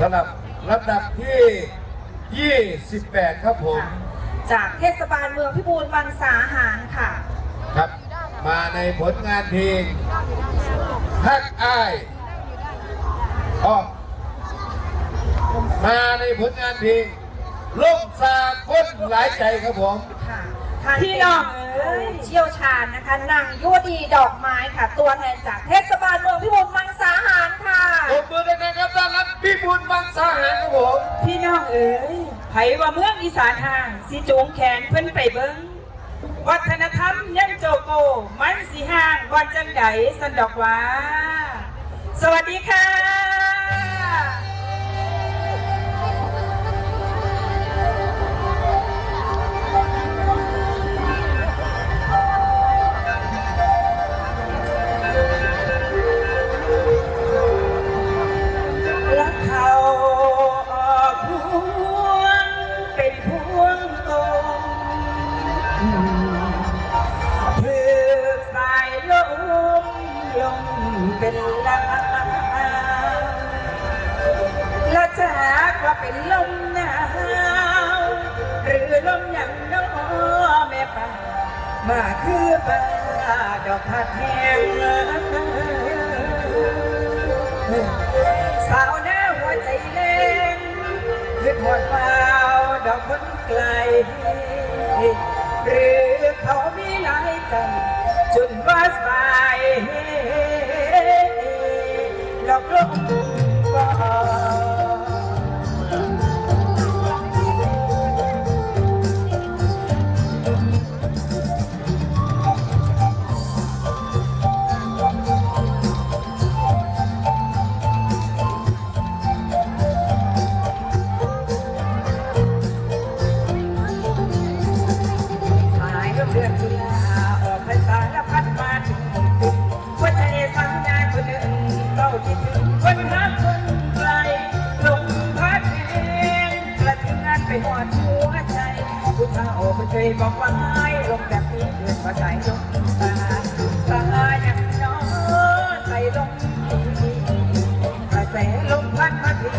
สำหรับลำดับที่ 28 ครับผม จากเทศบาลเมืองพิบูลมังสาหารค่ะ ครับ มาในผลงานเพลงฮักอ้ายอ๋อมาในผลงานเพลงล่มสาคนหลายใจครับผมค่ะท่าน พี่น้องเอ้ยเชี่ยวชาญนะคะนางยุวดีดอกไม้ค่ะ ตัวแทนจากเทศบาลเมืองพิบูลมังสาหารค่ะปรบมือดังๆครับต้อนรับพี่บุญบางสาหารครับผมพี่น้องเอ๋ยไผว่าเมืองอีสานห่าง สิจูงแขนเพิ่นไปเบิงวัฒนธรรมยังโจโก มันสิห่างวันจังใดสันดอกว่า สวัสดีค่ะ เป็นลาและจากว่าเป็นลมหนาวหรือลมอย่างน้อแม่ป่ามาคือป่าดอกผัดแห้งสาวหน้าหัวใจเล่นคือหอดเปล่าดอกคนไกล หรือเขามีหลายใจจนว่าสาย คิดถึงคนรักคนไกลลมพัดเองกระถึงงานไปหอดหัวใจผู้เฒ่าไม่เคยบอกว่าให้ลมแบบนี้เดือนมาสายลมตาตาอย่างน้อใส่ลมดีกระแสลมพัดมาที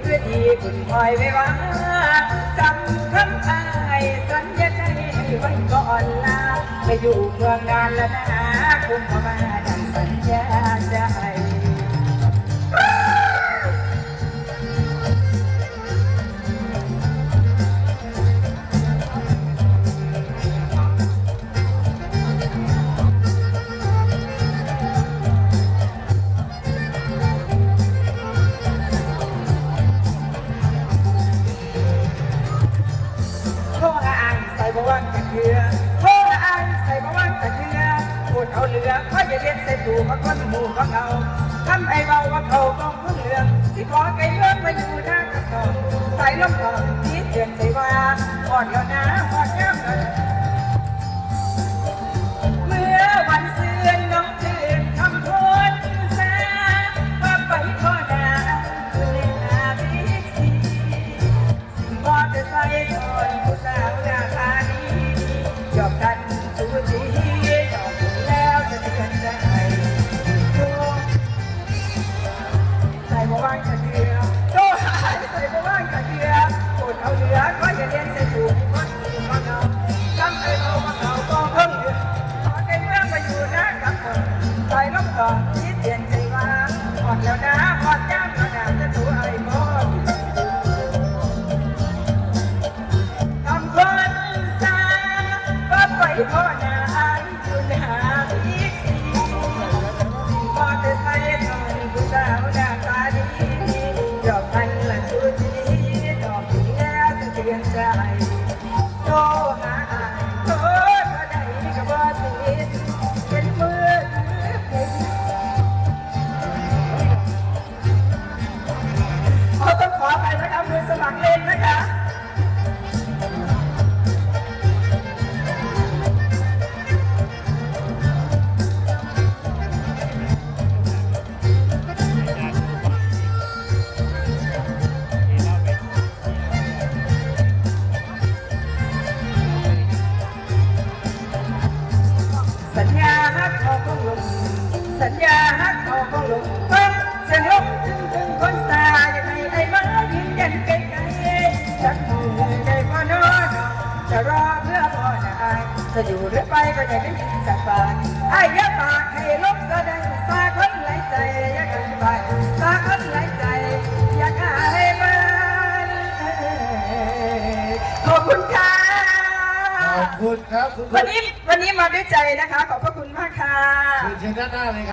เพื่อดีคุณคอยไว้ว่าจำคำอายสัญญาใจไว้ก่อนลาไปอยู่เมืองนานแล้วนะคุณพ่อมาดั บะอันใส่บว่างกระเทือโทษละอันใส่บวันตะเทือพูดเอาเหลือเขาจะเรียนใส่ตู่มาคนหมู่ข้าเงาทำไอ้เบาว่าเขาต้องพึ่งเหลืองสิขอไก่เลื่อนมาอยู่หน้ากระตองใส่ลมก่อนที่เดือนใจว่าอ่อนแล้วนะางกะเทียมโซ่หายใส่บ่ว่างกระเดียปวดเท้าเหลือก็อย่าเรียนเส่ถูกมันถูมันเอาจำไปเอามาเอาก็เพิ่งเอดขอใเมืองมาอยู่นะกับคนใจล้มก่อนคิดเตียนใจว่าอ่อนแล้วนะอ่อนย่ามแล้วนจะถูอะไรบ่ทำคนซาก็ไปพอ job. สัญญาฮักเขาของหลงฟังเสียงลบถึงถึงคนตาอยังไงไอ้มายืนยันไกลๆจักหูใจพ่นอนจะรอเพื่อพ่อจะอจะอยู่หรือไปก็อย่าได้ยินจากปากไอ้ยะปากให้ลบแสดงสาคนไหลใจอยากันไปสาคนไหลใจอยากให้มาขอบคุณค่ะ ขอบคุณครับคุณวันนี้วันนี้มาด้วยใจนะคะ ขอบพระคุณมากค่ะ เชิญด้านหน้าเลยครับ